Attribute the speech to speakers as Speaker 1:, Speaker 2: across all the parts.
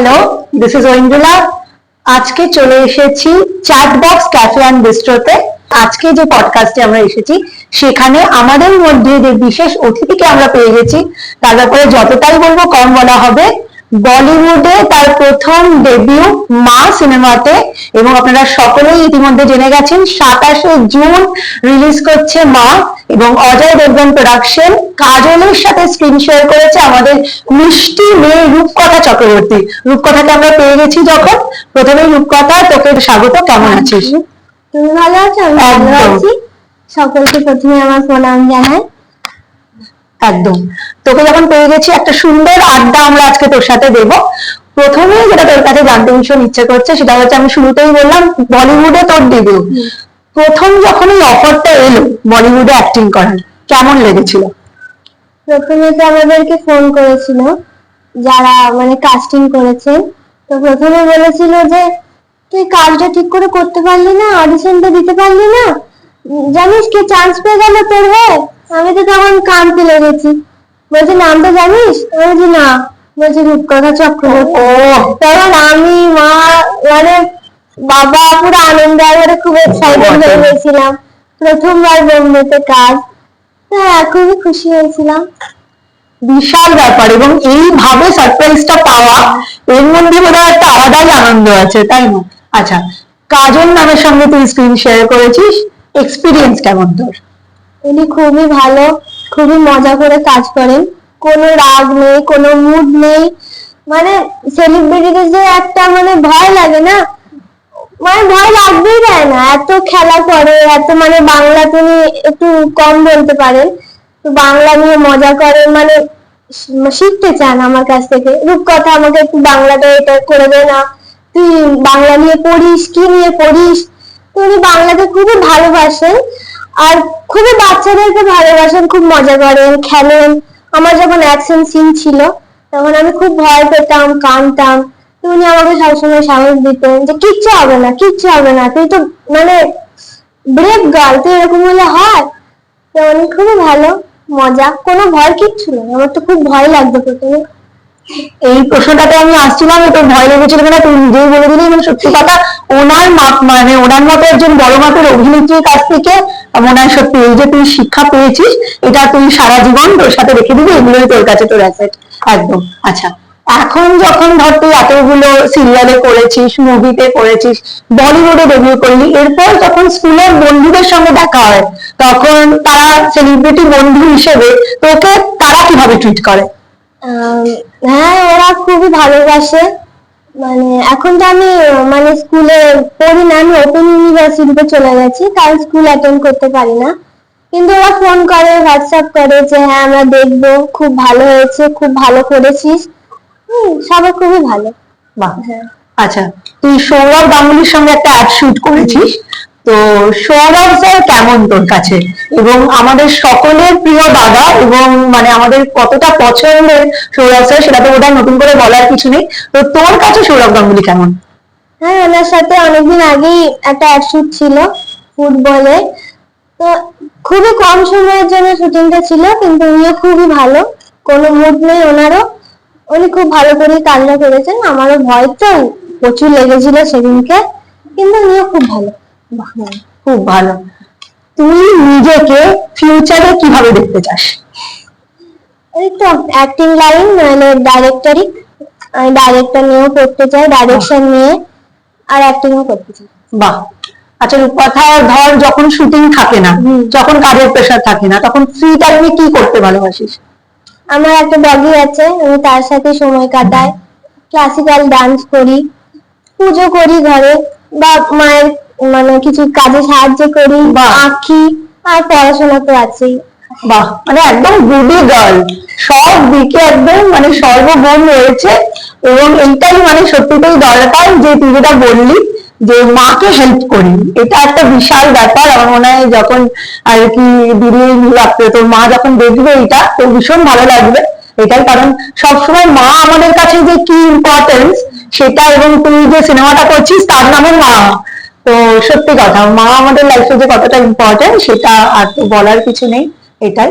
Speaker 1: Hello this is Aindrila আজকে চলে এসেছি চ্যাট বক্স ক্যাফে অ্যান্ড বিস্ট্রোতে আজকে যে পডকাস্টে আমরা এসেছি, সেখানে আমাদের মধ্যে যে বিশেষ অতিথিকে আমরা পেয়ে গেছি, তার ব্যাপারে যতটাই বলব কম বলা হবে। বলিউডে তার প্রথম ডেবিউ মা সিনেমাতে এবং আপনারা সকলেই ইতিমধ্যে জেনে গেছেন সাতাশে জুন রিলিজ করছে মা এবং অজয় দেবগন প্রোডাকশন কাজলের সাথে স্ক্রিন শেয়ার করেছে আমাদের মিষ্টি মেয়ে রূপকথা চক্রবর্তী। রূপকথাকে আমরা পেয়ে গেছি যখন। প্রথমে রূপকথা তোকে স্বাগত কেমন আছিস?
Speaker 2: তুমি ভালো আছো আমি ভালো আছি। সকলকে প্রথমে আমার প্রণাম জানাই।
Speaker 1: একদম। তোকে যখন পেয়ে গেছি, একটা সুন্দর আড্ডা আমরা আজকে তোর সাথে দেব। প্রথমে যেটা তোর কাছে জানতে ভীষণ ইচ্ছে করছে, সেটা হচ্ছে আমি শুরুতেই বললাম, বলিউডে তোর ডেবিউ প্রথম যখন এই অফারটা এলো, বলিউডে অ্যাক্টিং করার, কেমন লেগেছিল?
Speaker 2: প্রথমে তো আমাদেরকে ফোন করেছিল, যারা মানে কাস্টিং করেছে তো প্রথমে বলেছিল যে, তুই কাজটা ঠিক করে করতে পারলি না অডিশনটা দিতে পারলি না। জানিস কি চান্স পেয়ে গেল তোর হয়ে? আমি তো তখন কাঁদতে লেগেছি। বলছে নামটা জানিস? আমি বলছি না। বলছে রূপকথা চক্রবর্তী। তখন আমি মা মানে বাবা পুরো আনন্দ আকারে খুব এক্সাইটেড হয়ে গেছিলাম। প্রথমবার বোম্বেতে কাজ। হ্যাঁ খুবই খুশি হয়েছিলাম।
Speaker 1: বিশাল ব্যাপার এবং এইভাবে সারপ্রাইজটা পাওয়া এর মধ্যে বোধ একটা আলাদাই আনন্দ আছে তাই না? আচ্ছা কাজল নামের সঙ্গে তুই স্ক্রিন শেয়ার করেছিস? এক্সপিরিয়েন্স কেমন তোর?
Speaker 2: উনি খুবই ভালো, খুবই মজা করে কাজ করেন। কোনো রাগ নেই, কোনো মুড নেই। মানে সেলিব্রিটিদের যে একটা মানে ভয় লাগে না? মানে ভয় লাগবেই দেয় না। এত খেলা করে, এত মানে বাংলা তিনি একটু কম বলতে পারেন। তো বাংলা নিয়ে মজা করেন মানে শিখতে চান আমার কাছ থেকে। রূপকথা আমাকে একটু বাংলাটা এটা করে দে না। তুই বাংলা নিয়ে পড়িস, কি নিয়ে পড়িস? তো উনি বাংলাকে খুবই ভালোবাসেন। আর খুবই বাচ্চাদেরকে ভালোবাসেন, খুব মজা করেন, খেলেন। আমার যখন অ্যাকশন সিন ছিল, তখন আমি খুব ভয় পেতাম, কাঁদতাম। উনি আমাকে সবসময় সাহস দিতেন যে, কিচ্ছু হবে না, কিচ্ছু হবে না, তুই তো মানে ব্রেভ গার্ল তুই এরকম হলে হয়? তো উনি খুবই ভালো, মজা, কোনো ভয় কিচ্ছু নেই। আমার তো খুব ভয় লাগতো প্রথমে।
Speaker 1: এই প্রশ্নটাতে আমি আসছিলাম তোর ভয় লেগেছিল কিনা তুই নিজেই বলে দিলি এবং সত্যি কথা, ওনার মাপ মানে ওনার মতো একজন বড় মাপের অভিনেত্রীর কাছ থেকে মনে হয় সত্যি এই যে তুই শিক্ষা পেয়েছিস, এটা তুই সারা জীবন তোর সাথে রেখে দিবি, এগুলোই তোর কাছে তোর অ্যাসেট একদম। আচ্ছা এখন যখন ধর তুই এতগুলো সিরিয়ালে করেছিস মুভিতে করেছিস বলিউডে ডেবিউ করলি, এরপর যখন স্কুলের বন্ধুদের সঙ্গে দেখা হয়, তখন তারা সেলিব্রিটি বন্ধু হিসেবে তোকে তারা কীভাবে ট্রিট করে?
Speaker 2: হ্যাঁ ওরা খুবই ভালোবাসে। মানে এখন তো আমি মানে স্কুলে পড়ি না আমি ওপেন ইউনিভার্সিটিতে চলে গেছি কারণ স্কুল অ্যাটেন্ড করতে পারি না। কিন্তু ওরা ফোন করে হোয়াটসঅ্যাপ করে যে হ্যাঁ আমরা দেখব খুব ভালো হয়েছে খুব ভালো করেছিস। সবাই খুবই ভালো।
Speaker 1: বাহ।
Speaker 2: হ্যাঁ।
Speaker 1: আচ্ছা তুই সৌরভ গাঙ্গুলির সঙ্গে একটা অ্যাড শুট করেছিস? তো সৌরভ স্যার কেমন তোর কাছে? এবং আমাদের সকলের প্রিয় দাদা এবং মানে আমাদের কতটা পছন্দের সৌরভ স্যার সেটা তো বোধহয় নতুন করে বলার কিছু নেই। তো তোর কাছে সৌরভ গাঙ্গুলি কেমন?
Speaker 2: হ্যাঁ ওনার সাথে অনেকদিন আগেই একটা অ্যাডশুট ছিল ফুটবলে। তো খুবই কম সময়ের জন্য শুটিংটা ছিল, কিন্তু উনিও খুবই ভালো। কোনো মুড নেই ওনারও। উনি খুব ভালো করে কান্না করেছেন। আমারও ভয় তো, প্রচুর লেগেছিল সেদিনকে, কিন্তু উনিও খুব ভালো।
Speaker 1: খুব ভালো। তুই নিজেকে ফিউচারে কীভাবে দেখতে চাস?
Speaker 2: এই তো অ্যাক্টিং লাইন মানে ডাইরেক্টরই আমি ডাইরেক্টর নিয়েও করতে চাই ডাইরেকশন নিয়ে আর অ্যাক্টিংও করতে চাই।
Speaker 1: বাহ। আচ্ছা রূপকথা ধর যখন শুটিং থাকে না। যখন কাজের প্রেশার থাকে না তখন ফ্রি টাইমে কি করতে ভালোবাসিস?
Speaker 2: আমার একটা ডগি আছে আমি তার সাথে সময় কাটাই ক্লাসিক্যাল ডান্স করি পুজো করি ঘরে বা মায়ের মানে কিছু কাজে সাহায্য করি। আঁকি আর পড়াশোনা তো আছেই
Speaker 1: বাহ মানে একদম গুডি গার্ল। সব দিকে একদম মানে সর্বগুণ রয়েছে। এবং এইটাই মানে সত্যিটাই দরকার যে তুই যেটা বললি যে মাকে হেল্প করি। এটা একটা বিশাল ব্যাপার। আমার মনে হয় যখন আর কি দিদি রাখবে তোর মা যখন দেখবে এটা তো ভীষণ ভালো লাগবে। এটাই কারণ সবসময় মা আমাদের কাছে যে কি ইম্পর্টেন্স সেটা এবং তুই যে সিনেমাটা করছিস তার নামে মা। সত্যি কথা, মা আমাদের লাইফে যে কতটা ইম্পর্টেন্ট সেটা আর তো বলার কিছু নেই, এটাই।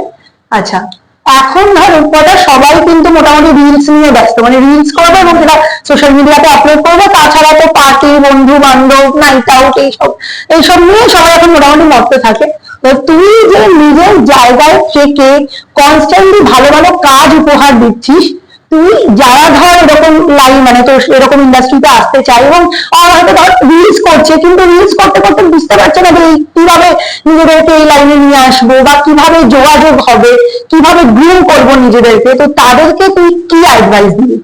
Speaker 1: আচ্ছা এখন ধর রূপকথা সবাই কিন্তু মোটামুটি রিলস নিয়ে ব্যস্ত মানে রিলস করবে এবং সেটা সোশ্যাল মিডিয়াতে আপলোড করবে, তাছাড়া তো পার্টি বন্ধু বান্ধব নাইট আউট এইসব এইসব নিয়ে সবাই এখন মোটামুটি মত্ত থাকে। তো তুই যে নিজের জায়গায় থেকে কনস্ট্যান্টলি ভালো ভালো কাজ উপহার দিচ্ছিস তুই যারা ধর এরকম লাইন মানে তোর এরকম ইন্ডাস্ট্রিতে আসতে চায়, এবং হয়তো ধর রিলস করছে, কিন্তু রিলস করতে করতে বুঝতে পারছে না যে কীভাবে নিজেদেরকে এই লাইনে নিয়ে আসব বা কীভাবে যোগাযোগ হবে, কীভাবে গ্রুম করব নিজেদেরকে, তো তাদেরকে তুই কি অ্যাডভাইস দিবি?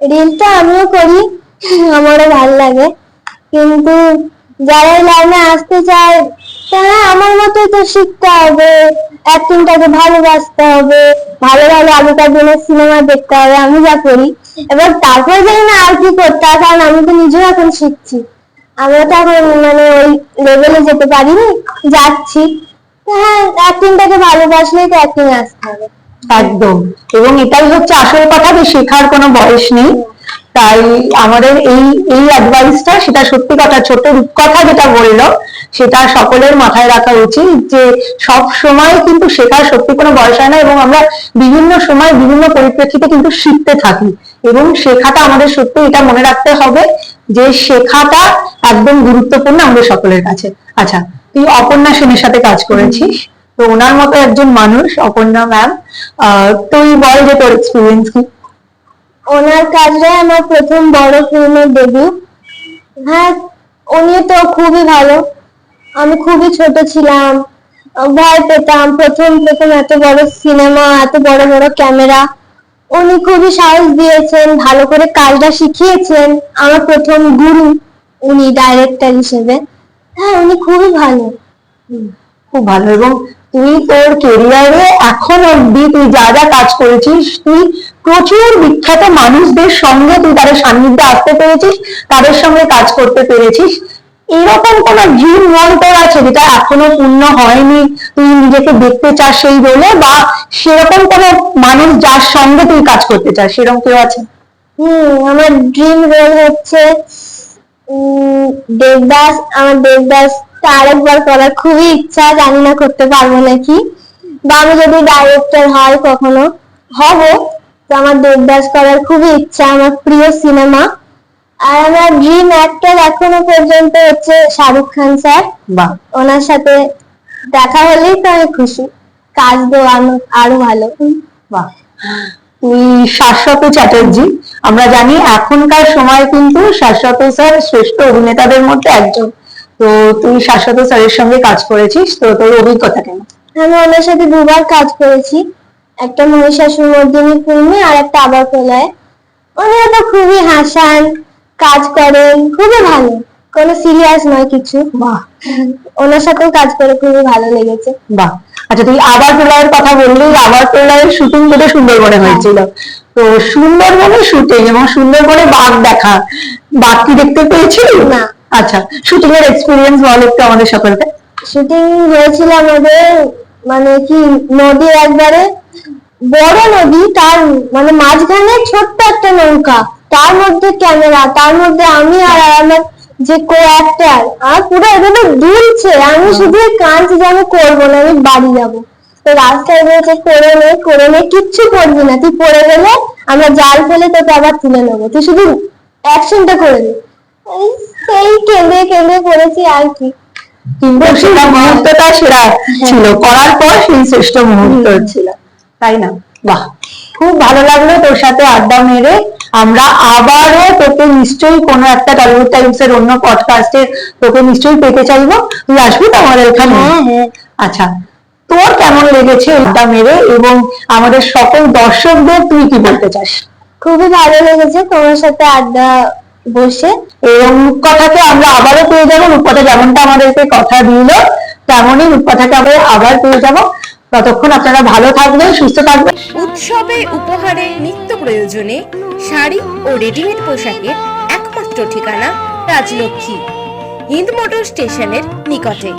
Speaker 2: রিলটা আমিও করি, আমারও ভালো লাগে, কিন্তু যারা লাইনে আসতে চায়, তারা আমার মতোই তো শিখতে হবে। অ্যাক্টিংটাকে ভালোবাসতে হবে, ভালো ভালো আগেকার দিনের সিনেমা দেখতে হবে, আমি যা করি। এবার তারপর জানি না আর কি করতে হয়, কারণ আমি তো নিজেও এখন শিখছি। আমরা তো এখন মানে ওই লেভেলে যেতে পারিনি, যাচ্ছি। হ্যাঁ অ্যাক্টিংটাকে ভালোবাসলেই তো অ্যাক্টিং আসতে হবে।
Speaker 1: একদম। এবং এটাই হচ্ছে আসল কথা যে শেখার কোনো বয়স নেই। তাই আমাদের এই এই অ্যাডভাইসটা সেটা সত্যি কথা, ছোট রূপকথা যেটা বলল, সেটা সকলের মাথায় রাখা উচিত যে সব সময় কিন্তু শেখার সত্যি কোনো বয়স হয় না এবং আমরা বিভিন্ন সময় বিভিন্ন পরিপ্রেক্ষিতে কিন্তু শিখতে থাকি। এবং শেখাটা আমাদের সত্যি এটা মনে রাখতে হবে যে শেখাটা একদম গুরুত্বপূর্ণ আমাদের সকলের কাছে। আচ্ছা তুই অপর্ণা সেনের সাথে কাজ করেছিস, তো ওনার মতো একজন মানুষ, অপর্ণা ম্যাম আহ, তুই বল যে তোর এক্সপিরিয়েন্স কি?
Speaker 2: ওনার কাজটাই আমার প্রথম বড় ফিল্মের ডেবিউ হ্যাঁ উনি তো খুবই ভালো। আমি খুবই ছোট ছিলাম, ভয় পেতাম। প্রথম প্রথম এত বড় সিনেমা, এত বড় বড় ক্যামেরা। উনি খুবই সাহস দিয়েছেন, ভালো করে কাজটা শিখিয়েছেন আমার প্রথম গুরু, উনি ডাইরেক্টর হিসেবে। হ্যাঁ উনি খুবই ভালো।
Speaker 1: খুব ভালো। এবং তুই তোর কেরিয়ারে এখন অব্দি তুই যা যা কাজ করেছিস তুই প্রচুর বিখ্যাত মানুষদের সঙ্গে তুই তাদের সান্নিধ্যে আসতে পেরেছিস তাদের সঙ্গে কাজ করতে পেরেছিস। এরকম কোন ড্রিম রোল তোর আছে যেটা এখনও পূর্ণ হয়নি? তুই নিজেকে দেখতে চাস সেই রোলে বা সেরকম কোন মানুষ যার সঙ্গে তুই কাজ করতে চাস সেরকম কেউ আছে?
Speaker 2: হুম আমার ড্রিম রোল হচ্ছে উম, দেবদাস আমার দেবদাসটা আরেকবার করার খুবই ইচ্ছা জানি না করতে পারব নাকি। বা আমি যদি ডাইরেক্টর হয় কখনো হব। তো আমার দেবদাস করার খুবই ইচ্ছা আমার প্রিয় সিনেমা আর আমার ড্রিম অ্যাক্টর এখনও পর্যন্ত হচ্ছে শাহরুখ খান স্যার। ওনার সাথে দেখা হলেই তো আমি খুশি। কাজ দেওয়া আরও ভালো।
Speaker 1: বাহ। তুই শাশ্বত চ্যাটার্জি। আমরা জানি এখনকার সময় কিন্তু শাশ্বত স্যার শ্রেষ্ঠ অভিনেতাদের মধ্যে একজন। তো তুই শাশ্বত স্যারের সঙ্গে কাজ করেছিস তো তোর অভিজ্ঞতা কেমন?
Speaker 2: আমি ওনার সাথে দুবার কাজ করেছি। একটা মহিষাসুর মর্দিনী ফিল্মে আর একটা আবার প্রলয়ে। উনিও তো খুবই হাসান কাজ করেন খুবই ভালো। কোনো সিরিয়াস নয় কিছু।
Speaker 1: বাহ।
Speaker 2: ওনার সাথেও কাজ করে খুবই ভালো লেগেছে।
Speaker 1: বাহ। আচ্ছা তুই আবার প্রলয়ের কথা বললি আবার প্রলয়ের শুটিং বোধহয় সুন্দরবনে হয়েছিল। তো সুন্দরবনে শুটিং এবং সুন্দরবনে বাঘ দেখা বাঘ কি দেখতে পেয়েছিলি?
Speaker 2: না।
Speaker 1: আচ্ছা শুটিং এর এক্সপিরিয়েন্স বল একটু আমাদের সকলকে।
Speaker 2: শুটিং হয়েছিল আমাদের মানে কি নদীর একবারে, বড় নদী, তার মানে মাঝখানে ছোট্ট একটা নৌকা। তার মধ্যে ক্যামেরা তার মধ্যে আমি আর আমার যে কো অ্যাক্টার আর পুরো এভাবে দুলছে। আমি শুধু কাঁদছি যে করব না, আমি বাড়ি যাব। তো রাস্তায় বলছে, করে নে করে নে, কিচ্ছু করবি না। তুই পড়ে গেলে আমরা জাল ফেলে তোকে আবার তুলে নেব। তুই শুধু অ্যাকশনটা করে দে এই সেই কেঁদে কেঁদে করেছি আর কি।
Speaker 1: কিন্তু সেটা মুহূর্তটা সেরা ছিল। করার পর সেই শ্রেষ্ঠ মুহূর্ত ছিল। তাই না? বাহ। খুব ভালো লাগল তোর সাথে আড্ডা মেরে। আমরা আবারও তোকে নিশ্চয়ই কোনো একটা টলিউড টাইমস এর অন্য পডকাস্টে তোকে নিশ্চয়ই পেতে চাইব। তুই আসবি তো আমাদের এখানে?
Speaker 2: হ্যাঁ হ্যাঁ।
Speaker 1: আচ্ছা তোর কেমন লেগেছে আড্ডা মেরে এবং আমাদের সকল দর্শকদের তুই কি বলতে চাস?
Speaker 2: খুবই ভালো লেগেছে তোমার সাথে আড্ডা বসে
Speaker 1: এবং রূপকথাকে আমরা আবারও পেয়ে যাব। রূপকথা যেমনটা আমাদেরকে কথা দিল, তেমনই রূপকথাকে আমরা আবার পেয়ে যাব। ততক্ষণ আপনারা ভালো থাকবেন, সুস্থ থাকবেন।
Speaker 3: উৎসবে, উপহারে, নিত্য প্রয়োজনে শাড়ি ও রেডিমেড পোশাকের একমাত্র ঠিকানা রাজলক্ষ্মী, হিন্দ মোটর স্টেশনের নিকটে।